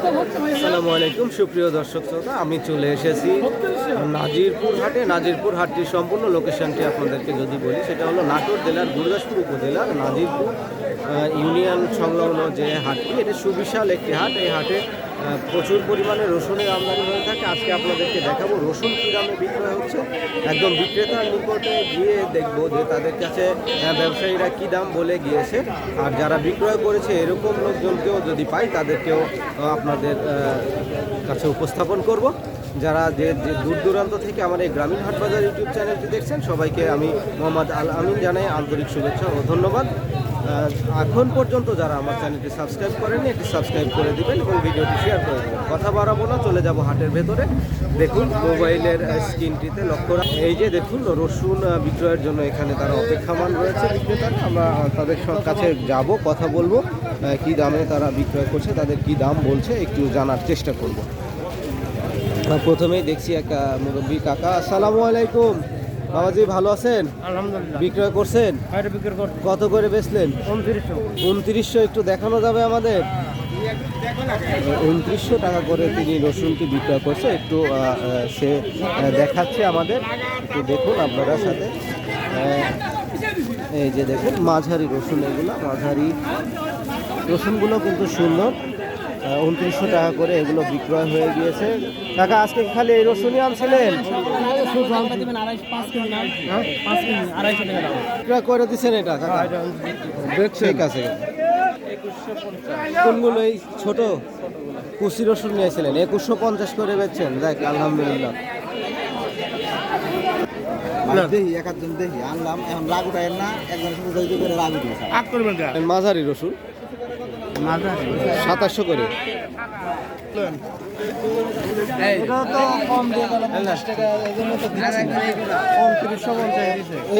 আসসালামু আলাইকুম সুপ্রিয় দর্শক শ্রোতা, আমি চলে এসেছি নাজিরপুর হাটে। নাজিরপুর হাটটির সম্পূর্ণ লোকেশনটি আপনাদেরকে যদি বলি, সেটা হলো নাটোর জেলার গুরদাসপুর উপজেলার নাজিরপুর ইউনিয়ন সংলগ্ন যে হাটটি, এটা সুবিশাল একটি হাট। এই হাটে প্রচুর পরিমাণে রসুনের আমদানি হয়ে থাকে। আজকে আপনাদেরকে দেখাবো রসুন কী দামে বিক্রয় হচ্ছে। একদম বিক্রেতার নিকটে গিয়ে দেখব যে তাদের কাছে ব্যবসায়ীরা কী দাম বলে গিয়েছে। আর যারা বিক্রয় করেছে, এরকম লোকজনকেও যদি পাই, তাদেরকেও আপনাদের কাছে উপস্থাপন করব। যারা যে দূর দূরান্ত থেকে আমার এই গ্রামীণ হাটবাজার ইউটিউব চ্যানেলটি দেখছেন, সবাইকে আমি মোহাম্মদ আল আমিন জানাই আন্তরিক শুভেচ্ছা ও ধন্যবাদ। এখন পর্যন্ত যারা আমার চ্যানেলটি সাবস্ক্রাইব করেনি একটি সাবস্ক্রাইব করে দিবেন এবং ভিডিওটি শেয়ার করে দেবেন। কথা বাড়াবো না, চলে যাব হাটের ভেতরে। দেখুন, মোবাইলের স্ক্রিনটিতে লক্ষ্য এই যে দেখুন, রসুন বিক্রয়ের জন্য এখানে তারা অপেক্ষামান রয়েছে বিক্রেতারা। আমরা তাদের কাছে যাব, কথা বলব কি দামে তারা বিক্রয় করছে, তাদের কি দাম বলছে, একটু জানার চেষ্টা করব। প্রথমেই দেখছি একটা মুরব্বী কাকা, আসসালামু আলাইকুম। বাবাজি ভালো আছেন? আলহামদুলিল্লাহ। বিক্রয় করছেন? বাইরে বিক্রি করতে কত করে বেচলেন? উনত্রিশশো। উনত্রিশশো একটু দেখানো যাবে আমাদের? উনত্রিশশো টাকা করে তিনি রসুনটি বিক্রয় করছে। একটু সে দেখাচ্ছে আমাদের। একটু দেখুন আপনারা সাথে। এই যে দেখুন মাঝারি রসুন এগুলো মাঝারি রসুনগুলো কিন্তু সুন্দর। উনত্রিশশো টাকা করে এগুলো বিক্রয় হয়ে গিয়েছে। কাকা আজকে খালি এই রসুনই আনছিলেন? বিক্রয় করে দিচ্ছেন এটা কাকা? ঠিক আছে। কোনগুলো এই ছোট কুচি রসুন নিয়েছিলেন? একুশশো পঞ্চাশ করে বেচছেন। দেখ আলহামদুলিল্লাহ। মাঝারি রসুন। সাতাশশো করে।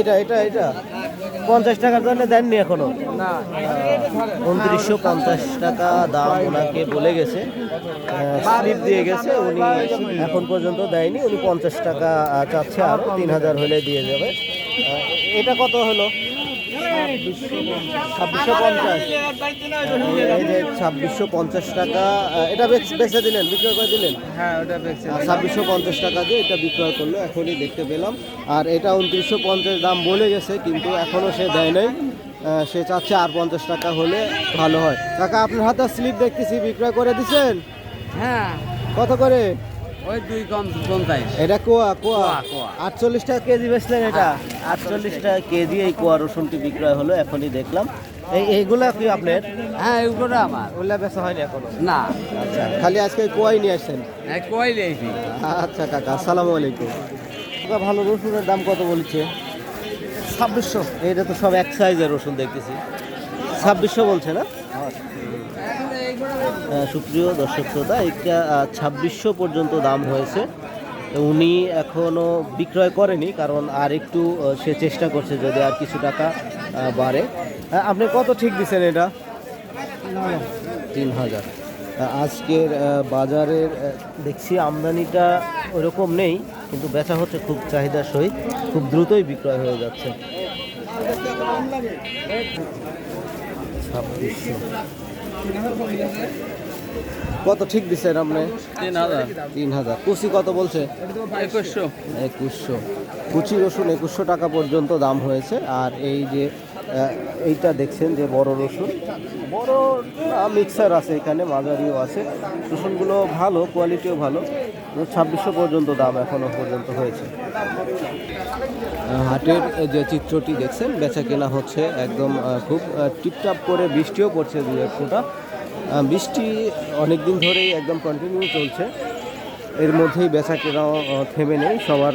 এটা এটা এটা পঞ্চাশ টাকার জন্য দেননি এখনও। উনত্রিশশো পঞ্চাশ টাকা দাম ওনাকে বলে গেছে। স্লিপ দিয়ে গেছে, উনি এখন পর্যন্ত দেয়নি। উনি পঞ্চাশ টাকা চাচ্ছে আর, তিন হাজার হলে দিয়ে যাবে। এটা কত হলো? ছাব্বিশশো পঞ্চাশ। এই যে ছাব্বিশশো পঞ্চাশ টাকা এটা বেচ- দিলেন বিক্রয় করে দিলেন? হ্যাঁ ওটা ছাব্বিশশো পঞ্চাশ টাকা দিয়ে এটা বিক্রয় করল এখনই দেখতে পেলাম। আর এটা উনত্রিশশো পঞ্চাশ দাম বলে গেছে কিন্তু এখনও সে দেয় নাই। সে চাচ্ছে আর পঞ্চাশ টাকা হলে ভালো হয়। কাকা আপনার হাতে স্লিপ দেখতেছি বিক্রয় করে দিছেন? হ্যাঁ। কত করে? ওই দুই কম পঞ্চাশ। এটা কোয়া কোয়া। আটচল্লিশ টাকা কেজি বেচলেন এটা? আটচল্লিশ টাকা কেজি এই কোয়া রসুনটি বিক্রয় হলো এখনই দেখলাম। এই এইগুলা কি আপনার? হ্যাঁ এগুলো আমার। ওগুলা বেচা হয়নি এখনও। না। আচ্ছা। খালি আজকে কোয়াই নিয়ে আসছেন? এক কই লেছি আচ্ছা কাকা আসসালামু আলাইকুম। কাকা ভালো রসুনের দাম কত বলছে? ছাব্বিশশো। এটা তো সব এক সাইজের রসুন দেখতেছি। ছাব্বিশশো বলছে না? হ্যাঁ, সুপ্রিয় দর্শক শ্রোতা এটা ছাব্বিশশো পর্যন্ত দাম হয়েছে। উনি এখনও বিক্রয় করেনি, কারণ আর একটু সে চেষ্টা করছে যদি আর কিছু টাকা বাড়ে। আপনি কত ঠিক দিচ্ছেন এটা? তিন হাজার। আজকের বাজারের দেখছি আমদানিটা ওরকম নেই, কিন্তু বেচা হচ্ছে খুব চাহিদার সহিত খুব দ্রুতই বিক্রয় হয়ে যাচ্ছে। ছাব্বিশশো। কত ঠিক দিচ্ছেন আপনি? তিন হাজার। তিন হাজার। কুচি কত বলছে? একুশশো। একুশশো। কুচি রসুন একুশশো টাকা পর্যন্ত দাম হয়েছে। আর এই যে এইটা দেখছেন যে বড় রসুন। বড় মিক্সার আছে এখানে মাঝারিও আছে। রসুনগুলো ভালো কোয়ালিটিও ভালো। ছাব্বিশশো পর্যন্ত দাম এখনও পর্যন্ত হয়েছে। হাটের যে চিত্রটি দেখছেন বেচা কেনা হচ্ছে একদম খুব টিপটাপ করে বৃষ্টিও পড়ছে দু এক ফোঁটা। আহ, বৃষ্টি অনেক দিন ধরেই একদম কন্টিনিউ চলছে। এর মধ্যেই বেচা কেনাও থেমে নেই সবার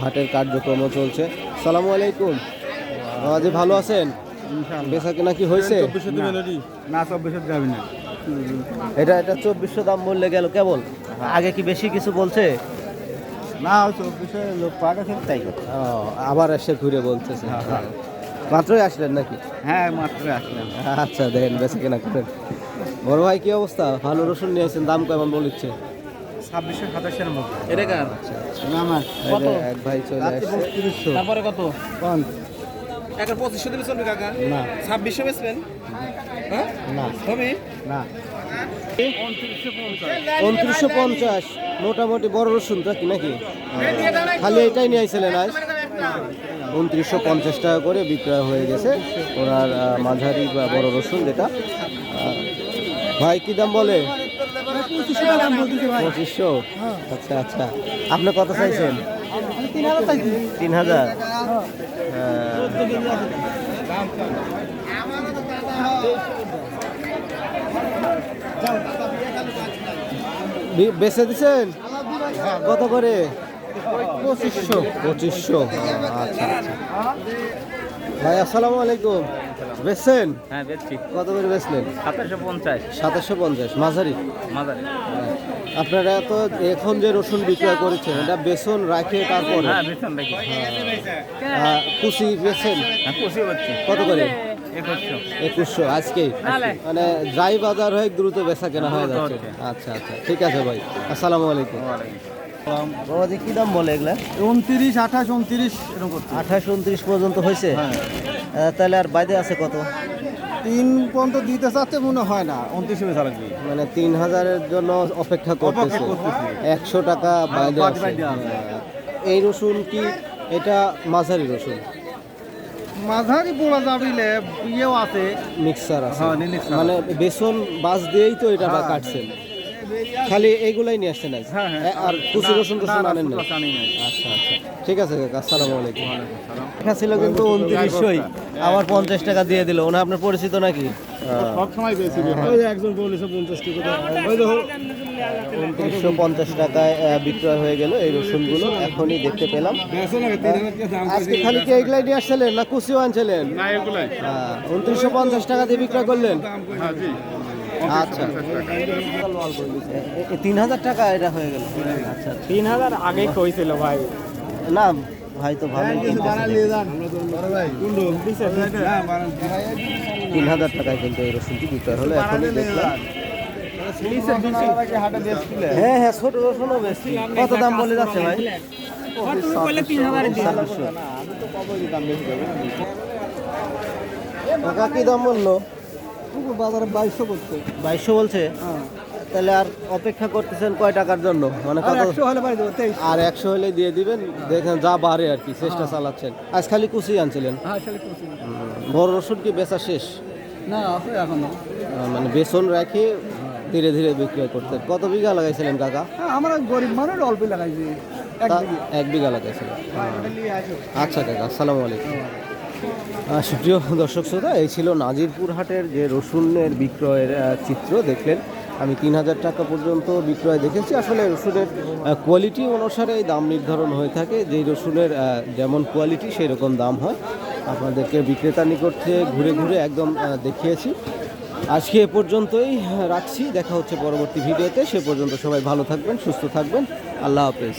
হাটের কার্যক্রমও চলছে। সালামু আলাইকুম। আজি ভালো আছেন? বেচা কেনা কি হয়েছে? না। চব্বিশশো যাবি না। এটা এটা চব্বিশশো দাম বললে গেল কেবল? আগে কি বেশি কিছু বলছে? না ওই চব্বিশশো লোক পাকা সব তাই ও, আবার এসে ঘুরে বলতেছে। মাত্রই আসলেন নাকি? হ্যাঁ মাত্রই আসলেন। আচ্ছা দেখেন বেচা কেনা করেন। বড় ভাই কি অবস্থা? ভালো রসুন নিয়েছেন দাম কেমন বলিচ্ছে ছাব্বিশশো সাতাশের মধ্যে এটা কার? আমার। এক ভাই চলে আসছে। তারপরে কত? একটা পঁচিশশো দিলে চলবে কাকা? না। ছাব্বিশশো বেচবেন? হ্যাঁ? না। হবে না। উনত্রিশশো পঞ্চাশ। মোটামুটি বড় রসুন তো নাকি? খালি এটাই নিয়ে আইছিলেন আজ? উনত্রিশশো পঞ্চাশ টাকা করে বিক্রয় হয়ে গেছে ওনার মাঝারি বা বড় রসুন যেটা। ভাই, কি দাম বলে? পঁচিশশো? আচ্ছা আচ্ছা। আপনি কত চাইছেন? তিন হাজার। বেচে দিছেন? কত করে? পঁচিশশো। পঁচিশশো। আচ্ছা আচ্ছা। ভাই আসসালামু আলাইকুম। বেচছেন? হ্যাঁ বেচছি। কত করে বেচলেন? সাতাশশো পঞ্চাশ। সাতাশশো পঞ্চাশ। মাঝারি? মাদারে আপনারা তো এখন যে রসুন বিক্রয় করেছেন এটা বেসন রাখে তারপরে? হ্যাঁ দেখি কুচি বেছেন হ্যাঁ হচ্ছে কত করে? একুশশো। একুশশো আজকে? মানে ড্রাই বাজার হয়ে দ্রুত বেচা কেনা হয়ে যাচ্ছে। আচ্ছা আচ্ছা। ঠিক আছে ভাই। আসসালামু আলাইকুম। বাবাজি কি দাম বলে এগুলা? উনত্রিশ আঠাশ উনত্রিশ এরকম করছে। আঠাশ উনত্রিশ পর্যন্ত হয়েছে? আহ, তাহলে আর বাইরে আছে কত? তিন পর্যন্ত দিতে চাচ্ছে মনে হয় না। উনত্রিশে লাগবে। মানে তিন হাজারের জন্য অপেক্ষা করতেছে। একশো টাকা বাইরে আছে। বাইরে। হ্যাঁ। এই রসুন কি? এটা মাঝারি রসুন? মাঝারি পোড়া যাবিলে ইয়েও আছে। মিক্সার আছে। হ্যাঁ, মানে বেসন বাস দিয়েই তো এটা হ্যাঁ। কাটছেন। খালি এইগুলাই নিয়ে আসছেন আজ হ্যাঁ, হ্যাঁ। আর কুচি রসুন টসুন আনেন না। আচ্ছা আচ্ছা। ঠিক আছে কাকা আসসালামু আলাইকুম। লেখা ছিল কিন্তু উনত্রিশশই আমার পঞ্চাশ টাকা দিয়ে দিল। ওনা আপনার পরিচিত নাকি? সব সময় বেশি ওই একজন বলেছে পঞ্চাশ টাকা ওই দেখো উনত্রিশশো পঞ্চাশ টাকায় বিক্রয় হয়ে গেল এই রসুনগুলো। এখনই দেখতে পেলাম। আজকে খালি কি এগুলাই নিয়ে আসছিলেন না কুচিও আনছিলেন? উনত্রিশশো পঞ্চাশ টাকা দিয়ে বিক্রয় করলেন? হ্যাঁ জি। আচ্ছা। তিন হাজার টাকা এটা হয়ে গেল। আচ্ছা তিন হাজার আগে কইছিল ভাই। না ভাই তো ভালো তিন হাজার টাকায় কিন্তু এই রসুনটি বিক্রয় হলো এখনই দেখলাম। হ্যাঁ হ্যাঁ ছোট রসুনও বেশি কত দাম বলে যাচ্ছে ভাই। কাকা কি দাম বলল? বাজারে বাইশশো করছে বাইশশো বলছে? তাহলে আর অপেক্ষা করতেছেন কয় টাকার জন্য? মানে একশো হলে আর একশো হলে দিয়ে দিবেন দেখেন যা বাড়ে আর কি চেষ্টা চালাচ্ছেন। আজ খালি কুচি আনছিলেন? হ্যাঁ বড় রসুন কি বেচা শেষ? না এখনও। মানে বেসন রেখে ধীরে ধীরে বিক্রয় করতেন। কত বিঘা লাগাইছিলেন কাকা? হ্যাঁ আমরা গরিব মানুষ অল্প লাগাইছি। এক বিঘে। লাগাইছিলেন। আচ্ছা কাকা আসসালামু আলাইকুম। সুপ্রিয় দর্শক শ্রোতা, এই ছিল নাজিরপুর হাটের যে রসুনের বিক্রয়ের চিত্র। দেখলেন, আমি তিন হাজার টাকা পর্যন্ত বিক্রয় দেখেছি। আসলে রসুনের কোয়ালিটি অনুসারে এই দাম নির্ধারণ হয়ে থাকে। যেই রসুনের যেমন কোয়ালিটি সেই রকম দাম হয়। আপনাদেরকে বিক্রেতা নিকট ঘুরে ঘুরে একদম দেখিয়েছি। আজকে এ পর্যন্তই রাখছি। দেখা হচ্ছে পরবর্তী ভিডিওতে। সে পর্যন্ত সবাই ভালো থাকবেন, সুস্থ থাকবেন। আল্লাহ হাফেজ।